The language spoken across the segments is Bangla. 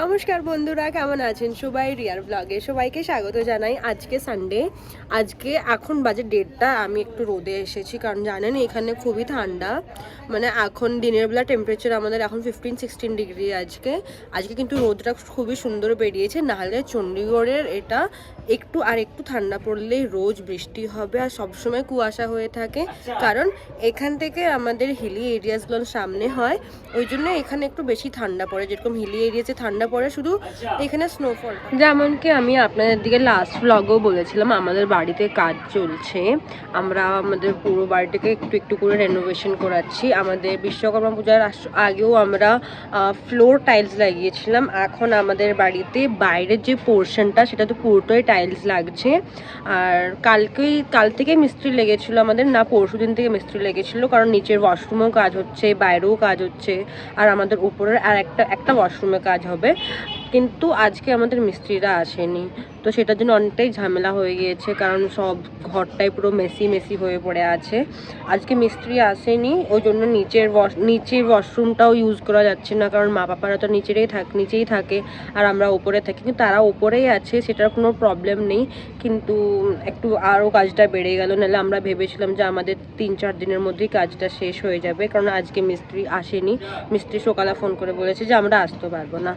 নমস্কার বন্ধুরা, কেমন আছেন? সবাই রিয়ার ব্লগে সবাইকে স্বাগত জানাই। আজকে সানডে আজকে এখন বাজে ডেটটা আমি একটু রোদে এসেছি, কারণ জানেন এখানে খুবই ঠান্ডা। মানে এখন দিনের বেলা টেম্পারেচার আমাদের এখন ফিফটিন সিক্সটিন ডিগ্রি আজকে। আজকে কিন্তু রোদটা খুবই সুন্দর বেরিয়েছে, নাহলে চণ্ডীগড়ের এটা একটু আর একটু ঠান্ডা পড়লেই রোজ বৃষ্টি হবে আর সবসময় কুয়াশা হয়ে থাকে। কারণ এখান থেকে আমাদের হিলি এরিয়াসগুলো সামনে হয় ওই জন্য এখানে একটু বেশি ঠান্ডা পড়ে। যেরকম হিলি এরিয়াতে ঠান্ডা পড়ে শুধু এখানে স্নোফল যেমন কি আমি আপনাদের দিকে লাস্ট ব্লগও বলেছিলাম আমাদের বাড়িতে কাজ চলছে। আমরা আমাদের পুরো বাড়িটাকে একটু একটু করে রেনোভেশন করাচ্ছি। আমাদের বিশ্বকর্মা পূজার আস- আগেও আমরা ফ্লোর টাইলস লাগিয়েছিলাম। এখন আমাদের বাড়িতে বাইরের যে পোর্শনটা সেটা তো পুরোটাই টাইলস লাগছে। আর কালকেই, কাল থেকে মিস্ত্রি লেগেছিলো আমাদের, না পরশু দিন থেকে মিস্ত্রি লেগেছিলো, কারণ নিচের ওয়াশরুমেও কাজ হচ্ছে, বাইরেও কাজ হচ্ছে, আর আমাদের উপরের আর একটা একটা ওয়াশরুমে কাজ হবে। কিন্তু আজকে আমাদের মিস্ত্রিরা আসেনি। তো সেটার জন্য অনেকটাই ঝামেলা হয়ে গিয়েছে, কারণ সব ঘরটাই পুরো মেসি মেসি হয়ে পড়ে আছে। আজকে মিস্ত্রি আসেনি, ওই জন্য নিচের নিচের ওয়াশরুমটাও ইউজ করা যাচ্ছে না, কারণ মা পাপারা তো নিচেরই থাক, নিচেই থাকে, আর আমরা ওপরে থাকি। কিন্তু তারা ওপরেই আছে, সেটার কোনো প্রবলেম নেই, কিন্তু একটু আরও কাজটা বেড়ে গেল। নাহলে আমরা ভেবেছিলাম যে আমাদের তিন চার দিনের মধ্যেই কাজটা শেষ হয়ে যাবে, কারণ আজকে মিস্ত্রি আসেনি। মিস্ত্রি সকালে ফোন করে বলেছে যে আমরা আসতে পারব না।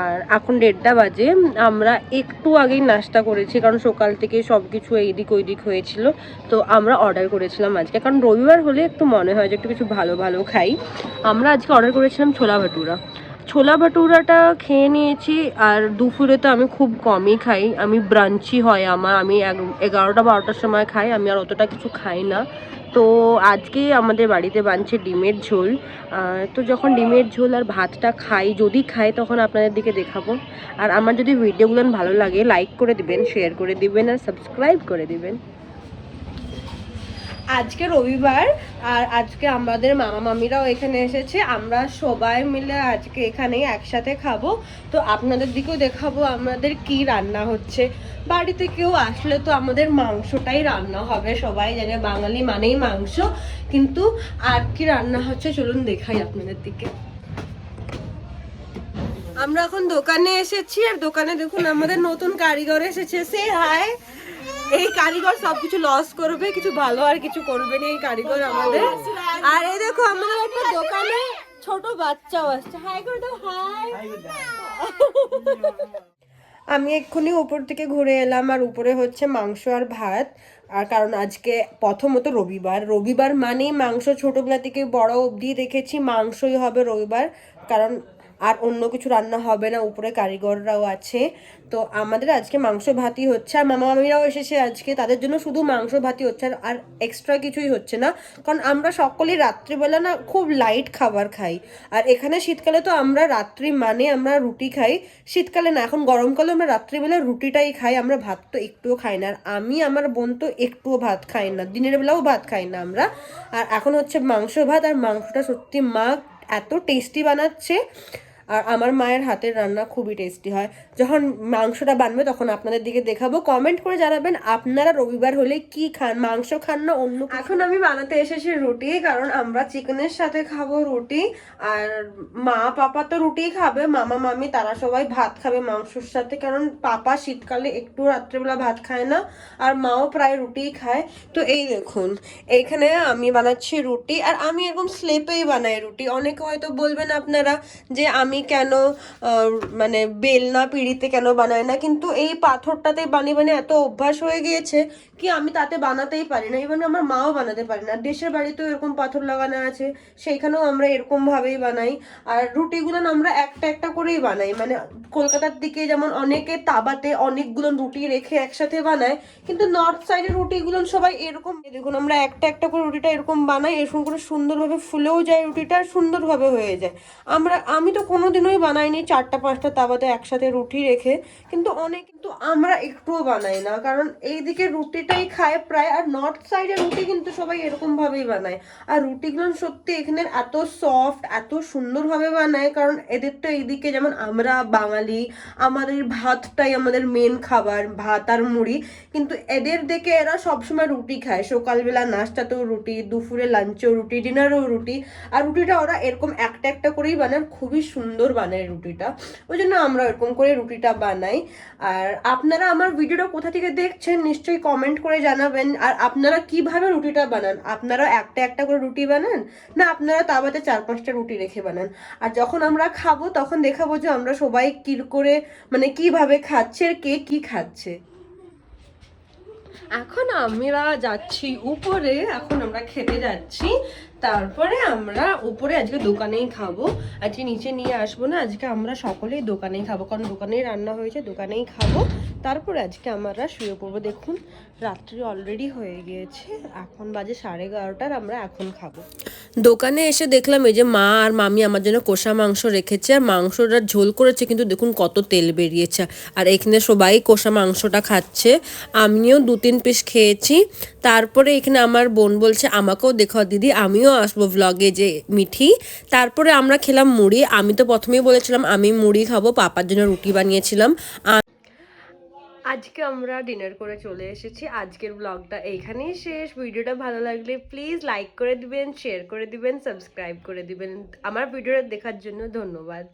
আর এখন দেড়টা বাজে। আমরা একটু আগেই নাস্তা করেছি, কারণ সকাল থেকে সব কিছু এইদিক ওইদিক হয়েছিল। তো আমরা অর্ডার করেছিলাম আজকে। কারণ রবিবার হলে একটু মনে হয় যে একটু কিছু ভালো ভালো খাই। আমরা আজকে অর্ডার করেছিলাম ছোলা ভাটুরা। ছোলা ভাটুরাটা খেয়ে নিয়েছি, আর দুপুরে তো আমি খুব কমই খাই। আমি ব্রাঞ্চি হয় আমার। আমি এগারোটা, বারোটার সময় খাই। আমি আর অতটা কিছু খাই না। তো আজকে আমাদের বাড়িতে বানছে ডিমের ঝোল। তো যখন ডিমের ঝোল আর ভাতটা খাই, যদি খাই তখন আপনাদের দিকে দেখাবো। আর আমার যদি ভিডিওগুলো ভালো লাগে লাইক করে দিবেন শেয়ার করে দিবেন আর সাবস্ক্রাইব করে দিবেন। আজকে রবিবার আর আজকে আমাদের মামা মামিরাও এখানে এসেছে। আমরা সবাই মিলে আজকে এখানে একসাথে খাব। তো আপনাদের দিকেও দেখাবো আমাদের কি রান্না হচ্ছে। বাড়িতে কেউ আসলে তো আমাদের মাংসটাই রান্না হবে। সবাই জানে বাঙালি মানেই মাংস। কিন্তু আর কি রান্না হচ্ছে চলুন দেখাই আপনাদের দিকে। আমরা এখন দোকানে এসেছি আর দোকানে দেখুন আমাদের নতুন কারিগর এসেছে। সে হাই এই কারিগর সবকিছু লস করবে কিছু ভালো আর কিছু করবে না এই কারিগর আমাদের। আর এই দেখো আমাদের একটা দোকানে ছোট বাচ্চাও আসছে। হাই করে দাও হাই আমি এক্ষুনি উপর থেকে ঘুরে এলাম আর উপরে হচ্ছে মাংস আর ভাত। আর কারণ আজকে প্রথমত রবিবার। রবিবার মানেই মাংস ছোটবেলা থেকে বড় অবধি দেখেছি মাংসই হবে রবিবার। কারণ আর অন্য কিছু রান্না হবে না, উপরে কারিগররাও আছে। তো আমাদের আজকে মাংস ভাতই হচ্ছে, আর মামা মামিরাও এসেছে আজকে, তাদের জন্য শুধু মাংস ভাতই হচ্ছে, আর এক্সট্রা কিছুই হচ্ছে না। কারণ আমরা সকলেই রাত্রিবেলা না খুব লাইট খাবার খাই। আর এখানে শীতকালে তো আমরা রাত্রি মানে আমরা রুটি খাই। শীতকালে না, এখন গরমকালে আমরা রাত্রিবেলা রুটিটাই খাই, আমরা ভাত তো একটুও খাই না। আর আমি, আমার বোন তো একটুও ভাত খাই না, দিনের বেলাও ভাত খাই না আমরা। আর এখন হচ্ছে মাংস ভাত আর মাংসটা সত্যি মা এত টেস্টি বানাচ্ছে। আর আমার মায়ের হাতের রান্না খুবই টেস্টি হয়। যখন মাংসটা বানবে তখন আপনাদের দিকে দেখাবো। কমেন্ট করে জানাবেন আপনারা রবিবার হলে কি খান, মাংস খান না অন্য এখন আমি বানাতে এসেছি রুটি, কারণ আমরা চিকেনের সাথে খাব রুটি। আর মা, পাপা তো রুটি খাবে, মামা, মামি, তারা সবাই ভাত খাবে মাংসর সাথে। কারণ পাপা শীতকালে একটু রাত্রেবেলা ভাত খায় না, আর মাও প্রায় রুটিই খায়। তো এই দেখুন এইখানে আমি বানাচ্ছি রুটি, আর আমি এরকম স্লেপেই বানাই রুটি। অনেকে হয়তো বলবেন আপনারা যে আমি কেন আহ, মানে বেলনা পিড়িতে কেন বানাই না? কিন্তু এই পাথরটাতে বানিয়ে বানিয়ে এত অভ্যাস হয়ে গিয়েছে কি আমি তাতে বানাতেই পারি না। ইভেন আমার মাও বানাতে পারি না। দেশের বাড়িতেও এরকম পাথর লাগানো আছে সেইখানেও আমরা এরকম ভাবেই বানাই। আর রুটিগুলো আমরা একটা একটা করেই বানাই। মানে কলকাতার দিকে যেমন অনেকে তাবাতে অনেকগুলো রুটি রেখে একসাথে বানায় কিন্তু নর্থ সাইডের রুটিগুলো সবাই এরকম। দেখুন আমরা একটা একটা করে রুটিটা এরকম বানাই এরকম করে সুন্দরভাবে ফুলেও যায় রুটিটা সুন্দরভাবে হয়ে যায়। আমরা আমি তো কোনোদিনই বানাইনি, চারটা, পাঁচটা তাবাতে একসাথে রুটি রেখে, কিন্তু অনেক কিন্তু আমরা একটুও বানাই না। কারণ এইদিকে রুটিটাই খায় প্রায়, আর নর্থ সাইডের রুটি কিন্তু সবাই এরকম ভাবেই বানায়। আর রুটিগুলো সত্যি এখানে এত সফট, এত সুন্দরভাবে বানায়, কারণ এদের তো এইদিকে যেমন আমরা বাঙালি, আমাদের ভাতটাই আমাদের মেন খাবার, ভাত আর মুড়ি। কিন্তু এদের দেখে এরা সবসময় রুটি খায়। সকালবেলা নাস্তাতেও রুটি, দুপুরে লাঞ্চেও রুটি, ডিনারেও রুটি। আর রুটিটা ওরা এরকম একটা একটা করেই বানায়, খুবই সুন্দর বানায় রুটিটা। ওই জন্য আমরা এরকম করে রুটিটা বানাই। আর আপনারা আমার ভিডিওটা কোথা থেকে দেখছেন নিশ্চয়ই কমেন্ট করে জানাবেন। আর আপনারা কীভাবে রুটিটা বানান? আপনারা একটা একটা করে রুটি বানান? না, আপনারা তাবাতে চার পাঁচটা রুটি রেখে বানান? আর যখন আমরা খাব, তখন দেখাবো যে আমরা সবাই কি করে মানে কীভাবে খাচ্ছে আর কে কি খাচ্ছে। এখন আমরা যাচ্ছি উপরে, এখন আমরা খেতে যাচ্ছি। তারপরে আমরা উপরে আজকে দোকানেই খাব। আজকে নিচে নিয়ে আসব না, আজকে আমরা সকলেই দোকানেই খাব, কারণ দোকানেই রান্না হয়েছে, দোকানেই খাব। তারপরে আজকে আমরা শুয়ে পড়ব, দেখুন, রাত্রি অলরেডি হয়ে গিয়েছে, এখন বাজে সাড়ে এগারোটার, আমরা এখন খাব। দোকানে এসে দেখলাম এই যে মা আর মামি আমার জন্য কষা মাংস রেখেছে, আর মাংসটা ঝোল করেছে, কিন্তু দেখুন কত তেল বেরিয়েছে। আর এখানে সবাই কষা মাংসটা খাচ্ছে। আমিও দু তিন পিস খেয়েছি। তারপরে এখানে আমার বোন বলছে, আমাকেও দেখাও দিদি, আমিও আসব ভ্লগে যে মিঠি। তারপরে আমরা খেলাম মুড়ি। আমি তো প্রথমেই বলেছিলাম, আমি মুড়ি খাব, পাপার জন্য রুটি বানিয়েছিলাম। আজকে আমরা ডিনার করে চলে এসেছি। আজকের ব্লগটা এইখানেই শেষ। ভিডিওটা ভালো লাগলে প্লিজ লাইক করে দিবেন শেয়ার করে দিবেন সাবস্ক্রাইব করে দিবেন। আমার ভিডিওটা দেখার জন্য ধন্যবাদ।